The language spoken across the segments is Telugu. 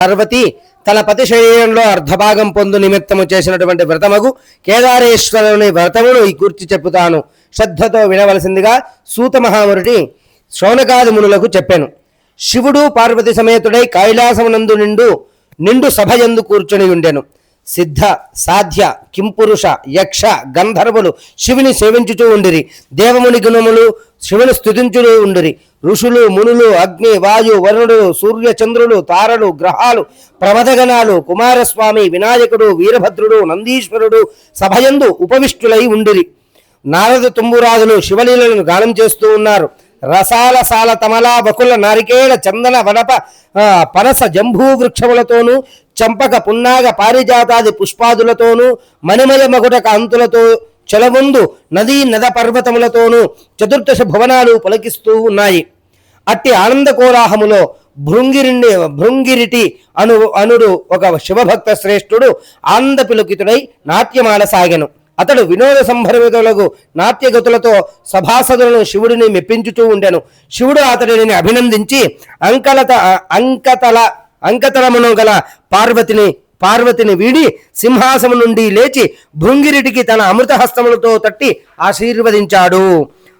పార్వతి తన పతి శరీరంలో అర్ధభాగం పొందు నిమిత్తము చేసినటువంటి వ్రతమగు కేదారేశ్వరుని వ్రతమును ఈ కూర్చి చెప్పుతాను. శ్రద్ధతో వినవలసిందిగా సూత మహామురుడి శౌనకాది మునులకు చెప్పాను. శివుడు పార్వతి సమేతుడై కైలాసమునందు నిండు నిండు సభయందు కూర్చొని ఉండెను. సిద్ధ సాధ్య కింపురుష యక్ష గంధర్వులు శివుని సేవించుచూ ఉండిరి. దేవముని గుణములు శివుని స్థుతించుతూ ఉండిరి. ఋషులు మునులు అగ్ని వాయు వరుణుడు సూర్య చంద్రులు తారలు గ్రహాలు ప్రమదగణాలు కుమారస్వామి వినాయకుడు వీరభద్రుడు నందీశ్వరుడు సభయందు ఉపవిష్టులై ఉండిరి. నారద తుంబురాజులు శివలీలను గానం చేస్తూ ఉన్నారు. రసాల సాల తమలా బకుల నారికేళ చందన వనప పనస జంబూ వృక్షములతోనూ చంపక పున్నాగ పారిజాతాది పుష్పాదులతోనూ మణిమయ మగుట కాంతులతో చెలముందు నదీ నద పర్వతములతోనూ చతుర్దశ భువనాలు పలికిస్తూ ఉన్నాయి. అట్టి ఆనంద కోలాహములో భృంగిరిని భృంగిరిటి అను అనుడు ఒక శివభక్త శ్రేష్ఠుడు ఆనంద పిలుకితుడై నాట్యమాల సాగెను. అతడు వినోద సంభరమితులకు నాట్యగతులతో సభాసదులను శివుడిని మెప్పించుతూ ఉండెను. శివుడు అతడిని అభినందించి అంకలత అంకతల అంకతలమును గల పార్వతిని పార్వతిని వీడి సింహాసము నుండి లేచి భృంగిరిటికి తన అమృతహస్తములతో తట్టి ఆశీర్వదించాడు.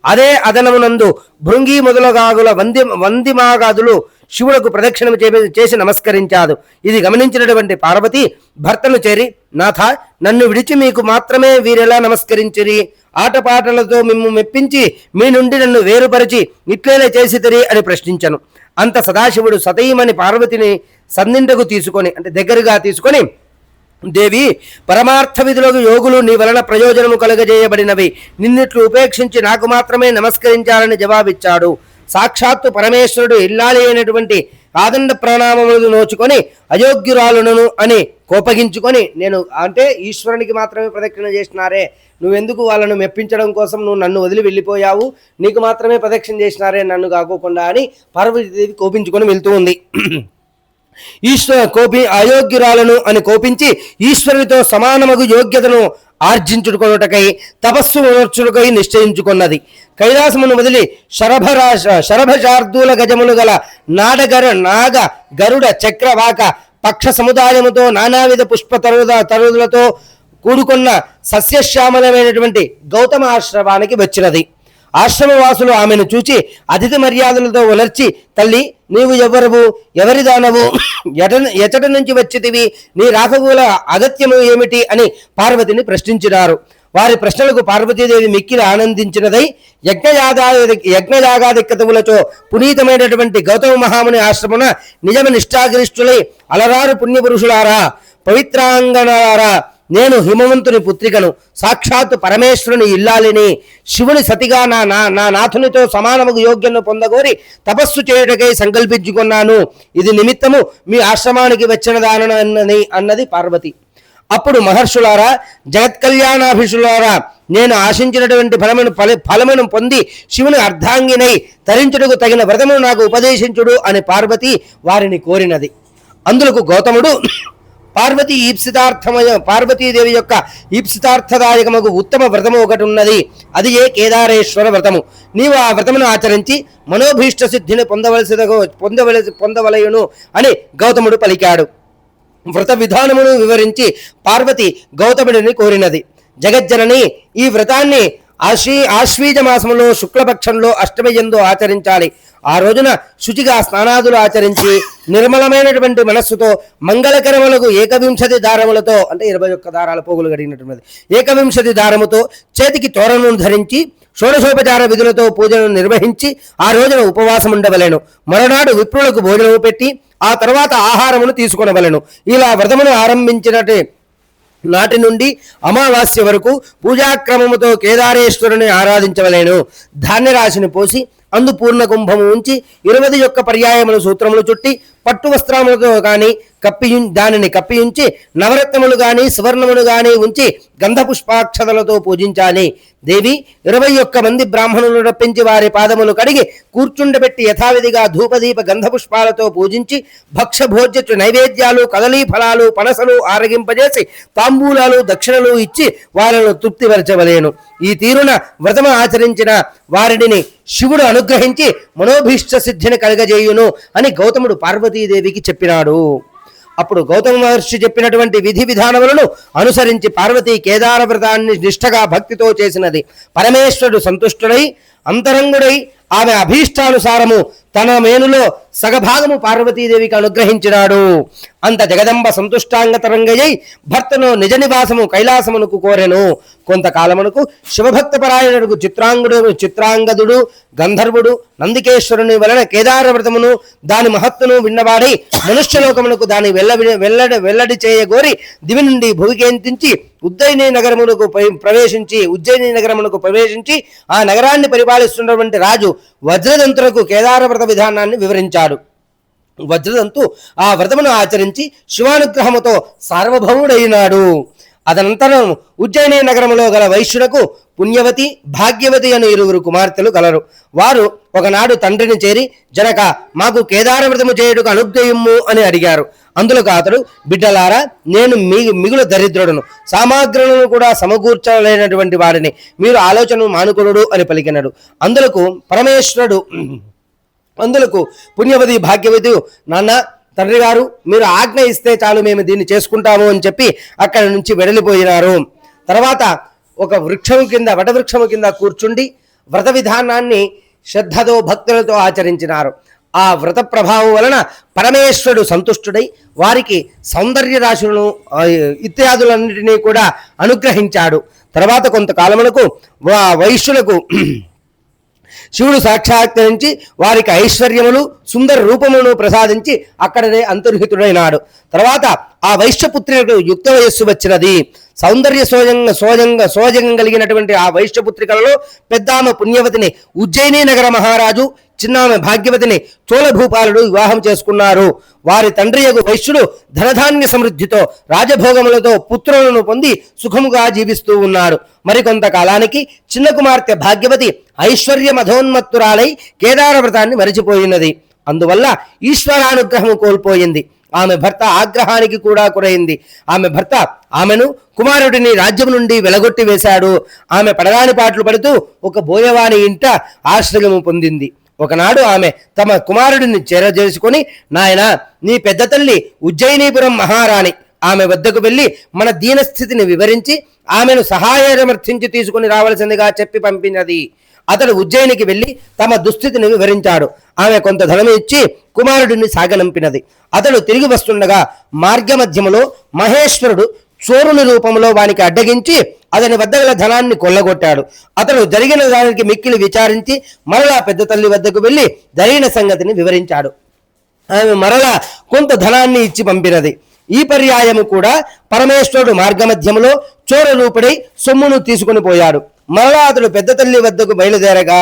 అదే అదనమునందు భృంగి మొదలగాగుల వంది వందిమాగాదులు శివులకు ప్రదక్షిణం చేసి నమస్కరించాడు ఇది గమనించినటువంటి పార్వతి భర్తను చేరి నాథ నన్ను విడిచి మీకు మాత్రమే వీరెలా నమస్కరించిరి? ఆటపాటలతో మిమ్ము మెప్పించి మీ నుండి నన్ను వేరుపరిచి ఇట్లేనే చేసి అని ప్రశ్నించను. అంత సదాశివుడు సతీమణి పార్వతిని సందింటకు తీసుకొని అంటే దగ్గరగా తీసుకొని దేవి పరమార్థ విధులకు యోగులు నీ వలన ప్రయోజనము కలుగజేయబడినవి. నిన్నిట్లు ఉపేక్షించి నాకు మాత్రమే నమస్కరించాలని జవాబిచ్చాడు. సాక్షాత్తు పరమేశ్వరుడు ఇల్లాలి అయినటువంటి ఆదండ ప్రణామములు నోచుకొని అయోగ్యురాలును అని కోపగించుకొని నేను అంటే ఈశ్వరునికి మాత్రమే ప్రదక్షిణ చేసినారే నువ్వెందుకు వాళ్ళను మెప్పించడం కోసం నువ్వు నన్ను వదిలి వెళ్ళిపోయావు? నీకు మాత్రమే ప్రదక్షిణ చేసినారే నన్ను కాకోకుండా అని పార్వతీదేవి కోపించుకొని వెళ్తూ ఉంది. ఈశ్వర కోపి అయోగ్యురాలను అని కోపించి ఈశ్వరునితో సమానమగు యోగ్యతను ఆర్జించుకొనుటకై తపస్సు ఉనర్చుటకై నిశ్చయించుకున్నది. కైలాసమును వదిలి శరభరా శరభశార్దూల గజములు గల నాడగర నాగ గరుడ చక్రవాక పక్ష సముదాయముతో నానావిధ పుష్ప తరుద తరుదులతో కూడుకున్న సస్యశ్యామలమైనటువంటి గౌతమ ఆశ్రమానికి వచ్చినది. ఆశ్రమవాసులు ఆమెను చూచి అతిథి మర్యాదలతో ఉలర్చి తల్లి నీవు ఎవరవు ఎవరి దానవు? ఎట ఎచట నుంచి వచ్చితివి? నీ రాకగూల అగత్యము ఏమిటి? అని పార్వతిని ప్రశ్నించినారు. వారి ప్రశ్నలకు పార్వతీదేవి మిక్కిలి ఆనందించినదై యజ్ఞయాగా యజ్ఞయాగాదిక్కతములతో పునీతమైనటువంటి గౌతమ మహాముని ఆశ్రమున నిజమ నిష్ఠాగరిష్ఠులై అలరారు పుణ్యపురుషులారా పవిత్రాంగణారా నేను హిమవంతుని పుత్రికను సాక్షాత్తు పరమేశ్వరుని ఇల్లాలిని శివుని సతిగా నా నా నా నాథునితో సమానము యోగ్యను పొందగోరి తపస్సు చేయుటకై సంకల్పించుకున్నాను. ఇది నిమిత్తము మీ ఆశ్రమానికి వచ్చిన దానని అన్నది పార్వతి. అప్పుడు మహర్షులారా జగత్కళ్యాణాభిషులారా నేను ఆశించినటువంటి ఫలమును ఫల ఫలమును పొంది శివుని అర్ధాంగినై తరించుటకు తగిన వ్రతమును నాకు ఉపదేశించుడు అని పార్వతి వారిని కోరినది. అందులకు గౌతముడు పార్వతి ఈప్సితార్థమయ పార్వతీదేవి యొక్క ఈప్సితార్థదాయకమగు ఉత్తమ వ్రతము ఒకటి ఉన్నది అది ఏ కేదారేశ్వర వ్రతము? నీవు ఆ వ్రతమును ఆచరించి మనోభీష్ట సిద్ధిని పొందవలసి పొందవలసి పొందవలయును అని గౌతముడు పలికాడు. వ్రత విధానమును వివరించి పార్వతి గౌతముడిని కోరినది. జగజ్జనని ఈ వ్రతాన్ని ఆశ్వీ ఆశ్వీజ మాసంలో శుక్లపక్షంలో అష్టమి ఎందు ఆచరించాలి. ఆ రోజున శుచిగా స్నానాదులు ఆచరించి నిర్మలమైనటువంటి మనస్సుతో మంగళకరములకు ఏకవింశతి దారములతో అంటే ఇరవై ఒక్క దారాల పోగులు గడిగినటువంటి ఏకవింశతి దారముతో చేతికి తోరణను ధరించి షోడశోపచార విధులతో పూజను నిర్వహించి ఆ రోజున ఉపవాసం ఉండవలెను. మరునాడు విప్రులకు భోజనము పెట్టి ఆ తర్వాత ఆహారమును తీసుకొనవలెను. ఇలా వ్రతమును ఆరంభించినట్టే నాటి నుండి అమావాస్య వరకు పూజాక్రమముతో కేదారేశ్వరుని ఆరాధించవలేను. ధాన్యరాశిని పోసి అందు పూర్ణ కుంభము ఉంచి ఇరవది యొక్క పర్యాయములు సూత్రములు చుట్టి పట్టు వస్త్రములతో కానీ కప్పి దానిని కప్పి ఉంచి నవరత్నములు కానీ సువర్ణములు గాని ఉంచి గంధ పుష్పాక్షతలతో పూజించాలి. దేవి ఇరవై ఒక్క మంది బ్రాహ్మణులు రప్పించి వారి పాదములు కడిగి కూర్చుండబెట్టి యథావిధిగా ధూపదీప గంధ పుష్పాలతో పూజించి భక్ష భోజ్యచు నైవేద్యాలు కదలీ ఫలాలు పనసలు ఆరగింపజేసి తాంబూలాలు దక్షిణలు ఇచ్చి వారిని తృప్తిపరచవలేను ఈ తీరున వ్రతము ఆచరించిన వారిని శివుడు అనుగ్రహించి మనోభీష్ట సిద్ధిని కలగజేయును అని గౌతముడు పార్వతి పార్వతీదేవికి చెప్పినాడు. అప్పుడు గౌతమ మహర్షి చెప్పినటువంటి విధి విధానములను అనుసరించి పార్వతి కేదార వ్రతాన్ని నిష్ఠగా భక్తితో చేసినది. పరమేశ్వరుడు సంతుష్టుడై అంతరంగుడై ఆమె అభీష్టానుసారము తన మేనులో సగభాగము పార్వతీదేవికి అనుగ్రహించినాడు. అంత జగదంబ సంతుష్టాంగతరంగయ్యై భర్తను నిజ నివాసము కైలాసమునకు కోరెను. కొంతకాలమునకు శివభక్తపరాయణుడు చిత్రాంగుడు చిత్రాంగదుడు గంధర్వుడు నందికేశ్వరుని వలన కేదార వ్రతమును దాని మహత్తును విన్నవాడై మనుష్యలోకమునకు దాని వెల్ల వెల్లడి వెల్లడి చేయగోరి దివి నుండి భూకేంతించి ఉజ్జయిని నగరమునకు ప్రవేశించి ఉజ్జయిని నగరమునకు ప్రవేశించి ఆ నగరాన్ని పరిపాలిస్తున్నటువంటి రాజు వజ్రదంతులకు కేదార వ్రత విధానాన్ని వివరించాడు. వజ్రదంతు ఆ వ్రతమును ఆచరించి శివానుగ్రహముతో సార్వభౌముడైనాడు. అదనంతరం ఉజ్జయిని నగరములో గల వైశ్యులకు పుణ్యవతి భాగ్యవతి అనే ఇరువురు కుమార్తెలు కలరు వారు ఒకనాడు తండ్రిని చేరి జనక మాకు కేదారవ్రతము చేయుటకు అనుగ్రహము అని అడిగారు. అందులోకి అతడు బిడ్డలారా నేను మీ మిగులు దరిద్రుడును. సామాగ్రులను కూడా సమకూర్చలేనటువంటి వాడిని. మీరు ఆలోచన మానుకునుడు అని పలికినాడు. అందులకు పరమేశ్వరుడు అందులకు పుణ్యవతి భాగ్యవతి నాన్న తండ్రి గారు మీరు ఆజ్ఞ ఇస్తే చాలు మేము దీన్ని చేసుకుంటాము అని చెప్పి అక్కడి నుంచి వెడలిపోయినారు. తర్వాత ఒక వృక్షము కింద వటవృక్షము కింద కూర్చుండి వ్రత విధానాన్ని శ్రద్ధతో భక్తులతో ఆచరించినారు. ఆ వ్రత ప్రభావం వలన పరమేశ్వరుడు సంతుష్టుడై వారికి సౌందర్య రాశులను ఇత్యాదులన్నిటినీ కూడా అనుగ్రహించాడు. తర్వాత కొంతకాలములకు వా వైశ్యులకు శివుడు సాక్షాత్కరించి వారికి ఐశ్వర్యములు సుందర రూపమును ప్రసాదించి అక్కడనే అంతర్హితుడైనాడు. తర్వాత ఆ వైశ్యపుత్రికకు యుక్త వయస్సు వచ్చినది. సౌందర్య సోజంగ సోజంగ సోజంగం కలిగినటువంటి ఆ వైశ్యపుత్రికలలో పెద్దామ పుణ్యవతిని ఉజ్జయిని నగర మహారాజు చిన్నామె భాగ్యవతిని చోళభూపాలుడు వివాహం చేసుకున్నారు. వారి తండ్రి యొక్క వైశ్యుడు ధనధాన్య సమృద్ధితో రాజభోగములతో పుత్రులను పొంది సుఖముగా జీవిస్తూ ఉన్నారు. మరికొంత కాలానికి చిన్న కుమార్తె భాగ్యవతి ఐశ్వర్య మధోన్మత్తురాలై కేదార వ్రతాన్ని మరిచిపోయినది. అందువల్ల ఈశ్వరానుగ్రహము కోల్పోయింది. ఆమె భర్త ఆగ్రహానికి కూడా గురైంది. ఆమె భర్త ఆమెను కుమారుడిని రాజ్యం నుండి వెలగొట్టి వేశాడు. ఆమె పడగాని పాటలు పడుతూ ఒక బోయవాని ఇంట ఆశ్రయము పొందింది. ఒకనాడు ఆమె తమ కుమారుడిని చేరజేసుకొని నాయన నీ పెద్ద తల్లి ఉజ్జయినీపురం మహారాణి. ఆమె వద్దకు వెళ్ళి మన దీనస్థితిని వివరించి ఆమెను సహాయమర్థించి తీసుకుని రావలసిందిగా చెప్పి పంపినది. అతడు ఉజ్జయినికి వెళ్ళి తమ దుస్థితిని వివరించాడు. ఆమె కొంత ధనం ఇచ్చి కుమారుడిని సాగనంపినది. అతడు తిరిగి వస్తుండగా మార్గమధ్యములో మహేశ్వరుడు చోరుని రూపంలో వానికి అడ్డగించి అతని వద్ద గల ధనాన్ని కొల్లగొట్టాడు. అతడు జరిగిన దానికి మిక్కిలి విచారించి మరలా పెద్ద తల్లి వద్దకు వెళ్ళి జరిగిన సంగతిని వివరించాడు. ఆమె మరలా కొంత ధనాన్ని ఇచ్చి పంపినది. ఈ పర్యాయము కూడా పరమేశ్వరుడు మార్గమధ్యములో చోర రూపుడై సొమ్మును తీసుకుని పోయాడు. మరలా అతడు పెద్ద తల్లి వద్దకు బయలుదేరగా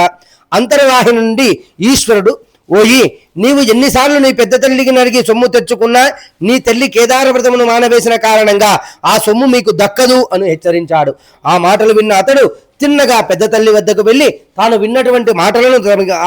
అంతర్వాహి నుండి ఈశ్వరుడు ఓయి నీవు ఎన్నిసార్లు నీ పెద్ద తల్లికి నడిగి సొమ్ము తెచ్చుకున్నా నీ తల్లి కేదార వ్రతమును మానవేసిన కారణంగా ఆ సొమ్ము మీకు దక్కదు అని హెచ్చరించాడు. ఆ మాటలు విన్న అతడు తిన్నగా పెద్ద తల్లి వద్దకు వెళ్ళి తాను విన్నటువంటి మాటలను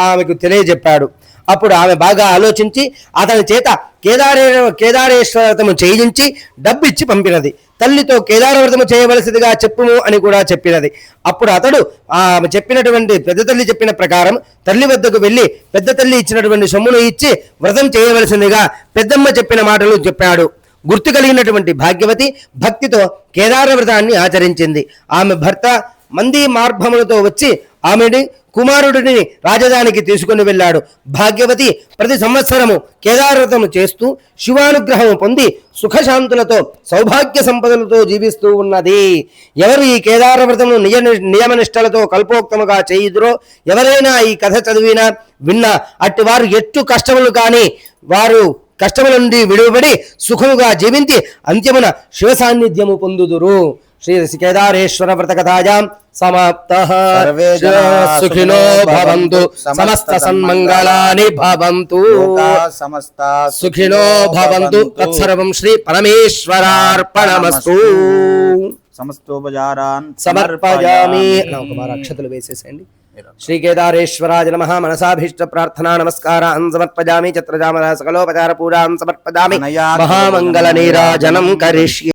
ఆమెకు తెలియజెప్పాడు. అప్పుడు ఆమె బాగా ఆలోచించి అతని చేత కేదారే కేదారేశ్వరతము చేయించి డబ్బిచ్చి పంపినది. తల్లితో కేదారవ్రతము చేయవలసిందిగా చెప్పుము అని కూడా చెప్పినది. అప్పుడు అతడు ఆమె చెప్పినటువంటి పెద్ద తల్లి చెప్పిన ప్రకారం తల్లి వద్దకు వెళ్ళి పెద్ద తల్లి ఇచ్చినటువంటి సొమ్మును ఇచ్చి వ్రతం చేయవలసిందిగా పెద్దమ్మ చెప్పిన మాటలు చెప్పాడు. గుర్తు కలిగినటువంటి భాగ్యవతి భక్తితో కేదార వ్రతాన్ని ఆచరించింది. ఆమె భర్త మంది మార్భములతో వచ్చి ఆమెని కుమారుడిని రాజధానికి తీసుకుని వెళ్ళాడు. భాగ్యవతి ప్రతి సంవత్సరము కేదారవ్రతము చేస్తూ శివానుగ్రహము పొంది సుఖశాంతులతో సౌభాగ్య సంపదలతో జీవిస్తూ ఉన్నది. ఎవరు ఈ కేదార వ్రతము నిజ నియమనిష్టలతో కల్పోక్తముగా చేయుదురో ఎవరైనా ఈ కథ చదివినా విన్నా అట్టి వారు ఎట్టు కష్టములు కానీ వారు కష్టముల నుండి విడువబడి సుఖముగా జీవించి అంత్యమున శివ సాన్నిధ్యము పొందుదురు. శ్రీ కేదారేశ్వర వ్రత కథాయాం సమాప్త సుఖినో భవంతు సమస్త సన్మంగళాని భవంతు సమస్తా సుఖినో భవంతు తత్సర్వం శ్రీ పరమేశ్వరార్పణమస్తు సమస్తోపచారాన్ సమర్పయామి అక్షతలు వేసేసేయండి శ్రీ కేదారేశ్వరాయ నమ మనసాభీష్ట ప్రార్థనా నమస్కారాన్ సమర్పజామి చత్రజామల సకలోపచార పూజాం సమర్పజామి మహామంగళ నీరాజనం కరిష్యే